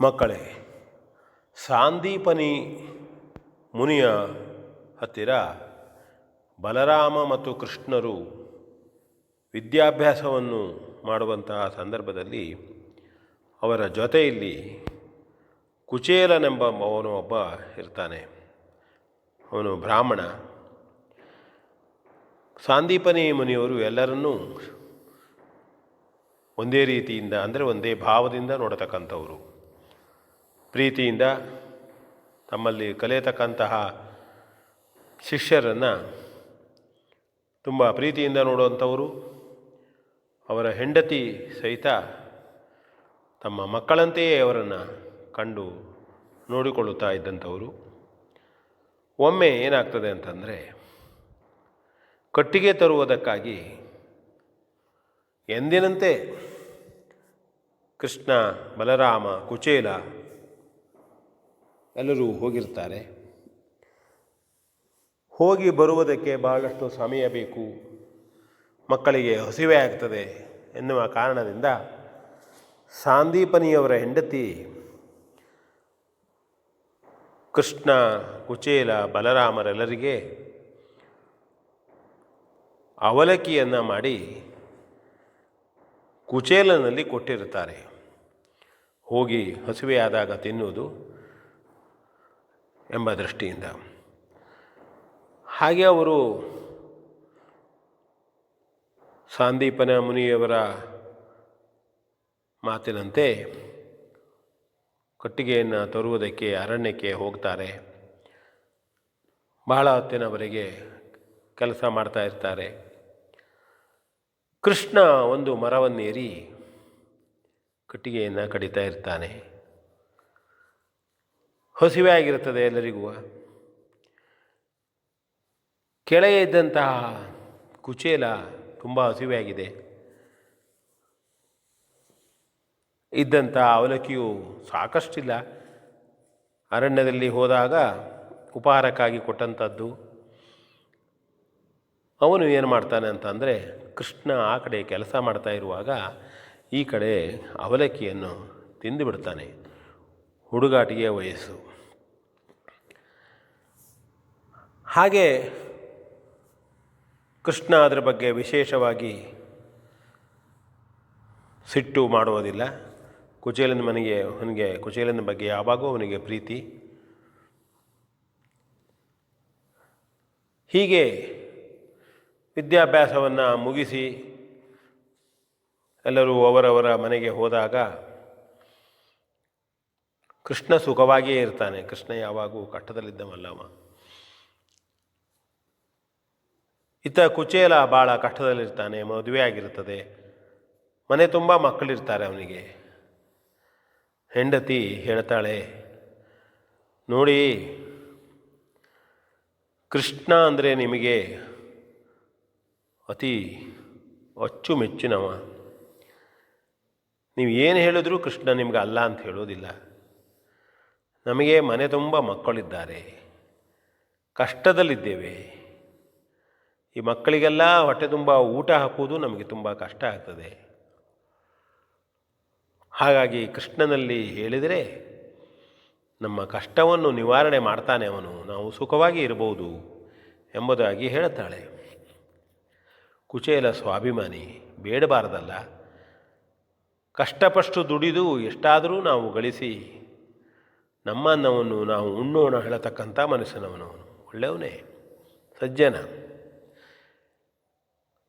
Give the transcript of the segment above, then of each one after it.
ಮಕ್ಕಳೇ, ಸಾಂದೀಪನಿ ಮುನಿಯ ಹತ್ತಿರ ಬಲರಾಮ ಮತ್ತು ಕೃಷ್ಣರು ವಿದ್ಯಾಭ್ಯಾಸವನ್ನು ಮಾಡುವಂತಹ ಸಂದರ್ಭದಲ್ಲಿ ಅವರ ಜೊತೆಯಲ್ಲಿ ಕುಚೇಲನೆಂಬ ಅವನು ಒಬ್ಬ ಇರ್ತಾನೆ. ಅವನು ಬ್ರಾಹ್ಮಣ. ಸಾಂದೀಪನಿ ಮುನಿಯವರು ಎಲ್ಲರನ್ನೂ ಒಂದೇ ರೀತಿಯಿಂದ, ಅಂದರೆ ಒಂದೇ ಭಾವದಿಂದ ನೋಡತಕ್ಕಂಥವರು. ಪ್ರೀತಿಯಿಂದ ತಮ್ಮಲ್ಲಿ ಕಲಿಯತಕ್ಕಂತಹ ಶಿಷ್ಯರನ್ನು ತುಂಬ ಪ್ರೀತಿಯಿಂದ ನೋಡುವಂಥವರು, ಅವರ ಹೆಂಡತಿ ಸಹಿತ ತಮ್ಮ ಮಕ್ಕಳಂತೆಯೇ ಅವರನ್ನು ಕಂಡು ನೋಡಿಕೊಳ್ಳುತ್ತಾ ಇದ್ದಂಥವರು. ಒಮ್ಮೆ ಏನಾಗ್ತದೆ ಅಂತಂದರೆ, ಕಟ್ಟಿಗೆ ತರುವುದಕ್ಕಾಗಿ ಎಂದಿನಂತೆ ಕೃಷ್ಣ, ಬಲರಾಮ, ಕುಚೇಲ ಎಲ್ಲರೂ ಹೋಗಿರ್ತಾರೆ. ಹೋಗಿ ಬರುವುದಕ್ಕೆ ಬಹಳಷ್ಟು ಸಮಯ ಬೇಕು. ಮಕ್ಕಳಿಗೆ ಹಸಿವೆ ಆಗ್ತದೆ ಎನ್ನುವ ಕಾರಣದಿಂದ ಸಾಂದೀಪನಿಯವರ ಹೆಂಡತಿ ಕೃಷ್ಣ, ಕುಚೇಲ, ಬಲರಾಮರೆಲ್ಲರಿಗೆ ಅವಲಕ್ಕಿಯನ್ನು ಮಾಡಿ ಕುಚೇಲನಲ್ಲಿ ಕೊಟ್ಟಿರುತ್ತಾರೆ. ಹೋಗಿ ಹಸಿವೆಯಾದಾಗ ತಿನ್ನುವುದು ಎಂಬ ದೃಷ್ಟಿಯಿಂದ. ಹಾಗೆ ಅವರು ಸಾಂದೀಪನ ಮುನಿಯವರ ಮಾತಿನಂತೆ ಕಟ್ಟಿಗೆಯನ್ನು ತರುವುದಕ್ಕೆ ಅರಣ್ಯಕ್ಕೆ ಹೋಗ್ತಾರೆ. ಬಹಳ ಹೊತ್ತಿನವರೆಗೆ ಕೆಲಸ ಮಾಡ್ತಾ ಇರ್ತಾರೆ. ಕೃಷ್ಣ ಒಂದು ಮರವನ್ನೇರಿ ಕಟ್ಟಿಗೆಯನ್ನು ಕಡಿತಾ ಇರ್ತಾನೆ. ಹಸಿವೆ ಆಗಿರುತ್ತದೆ ಎಲ್ಲರಿಗೂ. ಕೆಳಗೆ ಇದ್ದಂತಹ ಕುಚೇಲ ತುಂಬ ಹಸಿವೆ ಆಗಿದೆ. ಇದ್ದಂಥ ಅವಲಕ್ಕಿಯು ಸಾಕಷ್ಟಿಲ್ಲ. ಅರಣ್ಯದಲ್ಲಿ ಹೋದಾಗ ಉಪಹಾರಕ್ಕಾಗಿ ಕೊಟ್ಟಂಥದ್ದು ಅವನು ಏನು ಮಾಡ್ತಾನೆ ಅಂತಂದರೆ ಕೃಷ್ಣ ಆ ಕಡೆ ಕೆಲಸ ಮಾಡ್ತಾ ಇರುವಾಗ ಈ ಕಡೆ ಅವಲಕ್ಕಿಯನ್ನು ತಿಂದು ಬಿಡ್ತಾನೆ. ಹುಡುಗಾಟಿಗೆ ವಯಸ್ಸು. ಹಾಗೆ ಕೃಷ್ಣ ಅದರ ಬಗ್ಗೆ ವಿಶೇಷವಾಗಿ ಸಿಟ್ಟು ಮಾಡುವುದಿಲ್ಲ. ಕುಚೇಲನ ಮನೆಗೆ, ಅವನಿಗೆ, ಕುಚೇಲನ ಬಗ್ಗೆ ಯಾವಾಗೂ ಅವನಿಗೆ ಪ್ರೀತಿ. ಹೀಗೆ ವಿದ್ಯಾಭ್ಯಾಸವನ್ನು ಮುಗಿಸಿ ಎಲ್ಲರೂ ಅವರವರ ಮನೆಗೆ ಹೋದಾಗ ಕೃಷ್ಣ ಸುಖವಾಗಿಯೇ ಇರ್ತಾನೆ. ಕೃಷ್ಣ ಯಾವಾಗೂ ಕಷ್ಟದಲ್ಲಿದ್ದವಲ್ಲವ ಇತ್ತ ಕುಚೇಲ ಭಾಳ ಕಷ್ಟದಲ್ಲಿರ್ತಾನೆ ಮದುವೆ ಆಗಿರ್ತದೆ ಮನೆ ತುಂಬ ಮಕ್ಕಳಿರ್ತಾರೆ ಅವನಿಗೆ. ಹೆಂಡತಿ ಹೇಳ್ತಾಳೆ, ನೋಡಿ, ಕೃಷ್ಣ ಅಂದರೆ ನಿಮಗೆ ಅತಿ ಅಚ್ಚುಮೆಚ್ಚಿನವ. ನೀವು ಏನು ಹೇಳಿದ್ರೂ ಕೃಷ್ಣ ನಿಮ್ಗೆ ಅಲ್ಲ ಅಂತ ಹೇಳೋದಿಲ್ಲ. ನಮಗೆ ಮನೆ ತುಂಬ ಮಕ್ಕಳಿದ್ದಾರೆ. ಕಷ್ಟದಲ್ಲಿದ್ದೇವೆ. ಈ ಮಕ್ಕಳಿಗೆಲ್ಲ ಹೊಟ್ಟೆ ತುಂಬ ಊಟ ಹಾಕುವುದು ನಮಗೆ ತುಂಬ ಕಷ್ಟ ಆಗ್ತದೆ. ಹಾಗಾಗಿ ಕೃಷ್ಣನಲ್ಲಿ ಹೇಳಿದರೆ, ನಮ್ಮ ಕಷ್ಟವನ್ನು ನಿವಾರಣೆ ಮಾಡ್ತಾನೆ ಅವನು, ನಾವು ಸುಖವಾಗಿ ಇರಬಹುದು ಎಂಬುದಾಗಿ ಹೇಳುತ್ತಾಳೆ ಕುಚೇಲ ಸ್ವಾಭಿಮಾನಿ, ಬೇಡಬಾರದಲ್ಲ. ಕಷ್ಟಪಷ್ಟು ದುಡಿದು ಎಷ್ಟಾದರೂ ನಾವು ಗಳಿಸಿ ನಮ್ಮನ್ನವನ್ನು ನಾವು ಉಣ್ಣೋಣ ಹೇಳತಕ್ಕಂಥ ಮನಸ್ಸಿನವನವನು ಒಳ್ಳೆಯವನೇ, ಸಜ್ಜನ.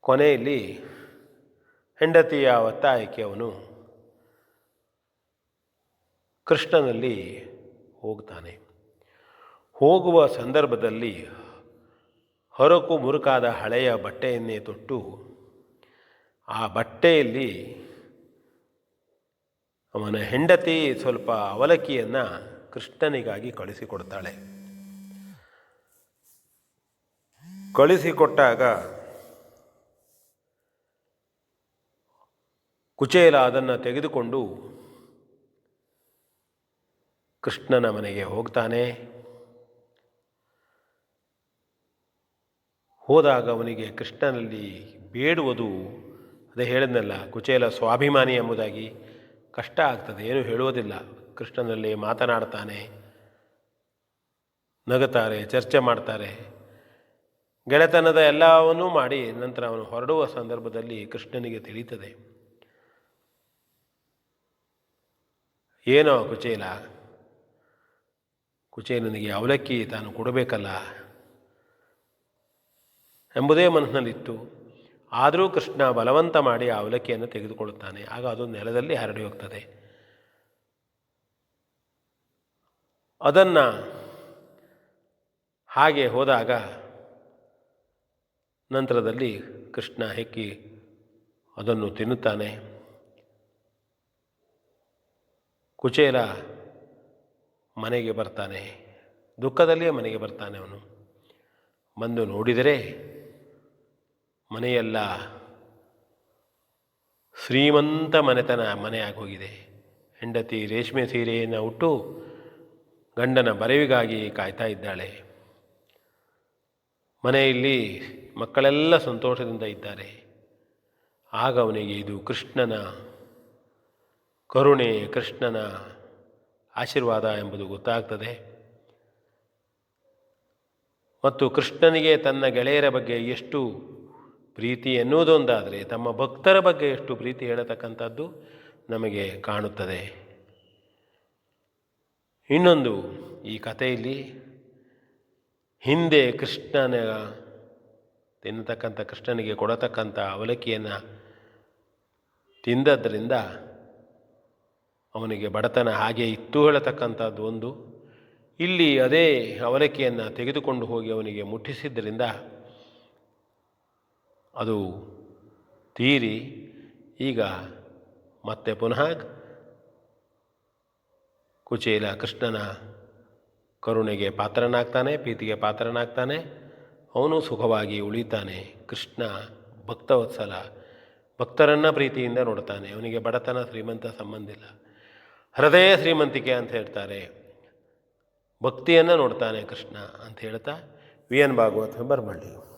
ಕೊನೆಯಲ್ಲಿ ಹೆಂಡತಿಯ ಒತ್ತಾಯಕ್ಕೆ ಅವನು ಕೃಷ್ಣನಲ್ಲಿ ಹೋಗ್ತಾನೆ. ಹೋಗುವ ಸಂದರ್ಭದಲ್ಲಿ ಹೊರಕು ಮುರುಕಾದ ಹಳೆಯ ಬಟ್ಟೆಯನ್ನೇ ತೊಟ್ಟು ಆ ಬಟ್ಟೆಯಲ್ಲಿ ಅವನ ಹೆಂಡತಿ ಸ್ವಲ್ಪ ಅವಲಕ್ಕಿಯನ್ನು ಕೃಷ್ಣನಿಗಾಗಿ ಕಳಿಸಿಕೊಡ್ತಾಳೆ. ಕಳಿಸಿಕೊಟ್ಟಾಗ ಕುಚೇಲ ಅದನ್ನು ತೆಗೆದುಕೊಂಡು ಕೃಷ್ಣನ ಮನೆಗೆ ಹೋಗ್ತಾನೆ. ಹೋದಾಗ ಅವನಿಗೆ ಕೃಷ್ಣನಲ್ಲಿ ಬೇಡುವುದು, ಅದೇ ಹೇಳಿದ್ನಲ್ಲ, ಕುಚೇಲ ಸ್ವಾಭಿಮಾನಿ ಎಂಬುದಾಗಿ ಕಷ್ಟ ಆಗ್ತದೆ, ಏನು ಹೇಳುವುದಿಲ್ಲ. ಕೃಷ್ಣನಲ್ಲಿ ಮಾತನಾಡ್ತಾನೆ, ನಗುತ್ತಾರೆ, ಚರ್ಚೆ ಮಾಡ್ತಾರೆ. ಗೆಳೆತನದ ಎಲ್ಲವನ್ನೂ ಮಾಡಿ ನಂತರ ಅವನು ಹೊರಡುವ ಸಂದರ್ಭದಲ್ಲಿ ಕೃಷ್ಣನಿಗೆ ತಿಳಿಯುತ್ತದೆ. ಏನೋ ಕುಚೇಲ, ಕುಚೇಲನಿಗೆ ಅವಲಕ್ಕಿ ತಾನು ಕೊಡಬೇಕಲ್ಲ ಎಂಬುದೇ ಮನಸ್ಸಿನಲ್ಲಿತ್ತು. ಆದರೂ ಕೃಷ್ಣ ಬಲವಂತ ಮಾಡಿ ಆ ಅವಲಕ್ಕಿಯನ್ನು ತೆಗೆದುಕೊಳ್ಳುತ್ತಾನೆ. ಆಗ ಅದು ನೆಲದಲ್ಲಿ ಹರಡಿ ಹೋಗ್ತದೆ. ಅದನ್ನು ಹಾಗೆ ಹೋದಾಗ ನಂತರದಲ್ಲಿ ಕೃಷ್ಣ ಹೆಕ್ಕಿ ಅದನ್ನು ತಿನ್ನುತ್ತಾನೆ. ಕುಚೇಲ ಮನೆಗೆ ಬರ್ತಾನೆ. ದುಃಖದಲ್ಲಿಯೇ ಮನೆಗೆ ಬರ್ತಾನೆ ಅವನು. ಬಂದು ನೋಡಿದರೆ ಮನೆಯೆಲ್ಲ ಶ್ರೀಮಂತ ಮನೆತನ ಮನೆಯಾಗಿ ಹೋಗಿದೆ ಹೆಂಡತಿ ರೇಷ್ಮೆ ಸೀರೆಯನ್ನು ಉಟ್ಟು ಗಂಡನ ಬರವಿಗಾಗಿ ಕಾಯ್ತಾ ಇದ್ದಾಳೆ. ಮನೆಯಲ್ಲಿ ಮಕ್ಕಳೆಲ್ಲ ಸಂತೋಷದಿಂದ ಇದ್ದಾರೆ. ಆಗ ಅವನಿಗೆ ಇದು ಕೃಷ್ಣನ ಕರುಣೆ, ಕೃಷ್ಣನ ಆಶೀರ್ವಾದ ಎಂಬುದು ಗೊತ್ತಾಗ್ತದೆ. ಮತ್ತು ಕೃಷ್ಣನಿಗೆ ತನ್ನ ಗೆಳೆಯರ ಬಗ್ಗೆ ಎಷ್ಟು ಪ್ರೀತಿ ಎನ್ನುವುದೊಂದಾದರೆ ತಮ್ಮ ಭಕ್ತರ ಬಗ್ಗೆ ಎಷ್ಟು ಪ್ರೀತಿ ಹೇಳತಕ್ಕಂಥದ್ದು ನಮಗೆ ಕಾಣುತ್ತದೆ. ಇನ್ನೊಂದು ಈ ಕಥೆಯಲ್ಲಿ ಹಿಂದೆ ಕೃಷ್ಣನ ತಿನ್ನತಕ್ಕಂಥ, ಕೃಷ್ಣನಿಗೆ ಕೊಡತಕ್ಕಂಥ ಅವಲಕ್ಕಿಯನ್ನು ತಿಂದದ್ರಿಂದ ಅವನಿಗೆ ಬಡತನ ಹಾಗೆ ಇತ್ತು ಹೇಳತಕ್ಕಂಥದ್ದು ಒಂದು. ಇಲ್ಲಿ ಅದೇ ಅವಲಕ್ಕಿಯನ್ನು ತೆಗೆದುಕೊಂಡು ಹೋಗಿ ಅವನಿಗೆ ಮುಟ್ಟಿಸಿದ್ದರಿಂದ ಅದು ತೀರಿ. ಈಗ ಮತ್ತೆ ಪುನಃ ಕುಚೇಲ ಕೃಷ್ಣನ ಕರುಣೆಗೆ ಪಾತ್ರನಾಗ್ತಾನೆ, ಪ್ರೀತಿಗೆ ಪಾತ್ರನಾಗ್ತಾನೆ. ಅವನು ಸುಖವಾಗಿ ಉಳಿತಾನೆ. ಕೃಷ್ಣ ಭಕ್ತವತ್ಸಲ. ಭಕ್ತರನ್ನು ಪ್ರೀತಿಯಿಂದ ನೋಡ್ತಾನೆ. ಅವನಿಗೆ ಬಡತನ, ಶ್ರೀಮಂತ ಸಂಬಂಧಿಲ್ಲ ಹೃದಯ ಶ್ರೀಮಂತಿಕೆ ಅಂತ ಹೇಳ್ತಾರೆ. ಭಕ್ತಿಯನ್ನು ನೋಡ್ತಾನೆ ಕೃಷ್ಣ ಅಂತ ಹೇಳ್ತಾ ವಿ ಎನ್ ಭಾಗವತ್ ಬರಬಳ್ಳಿ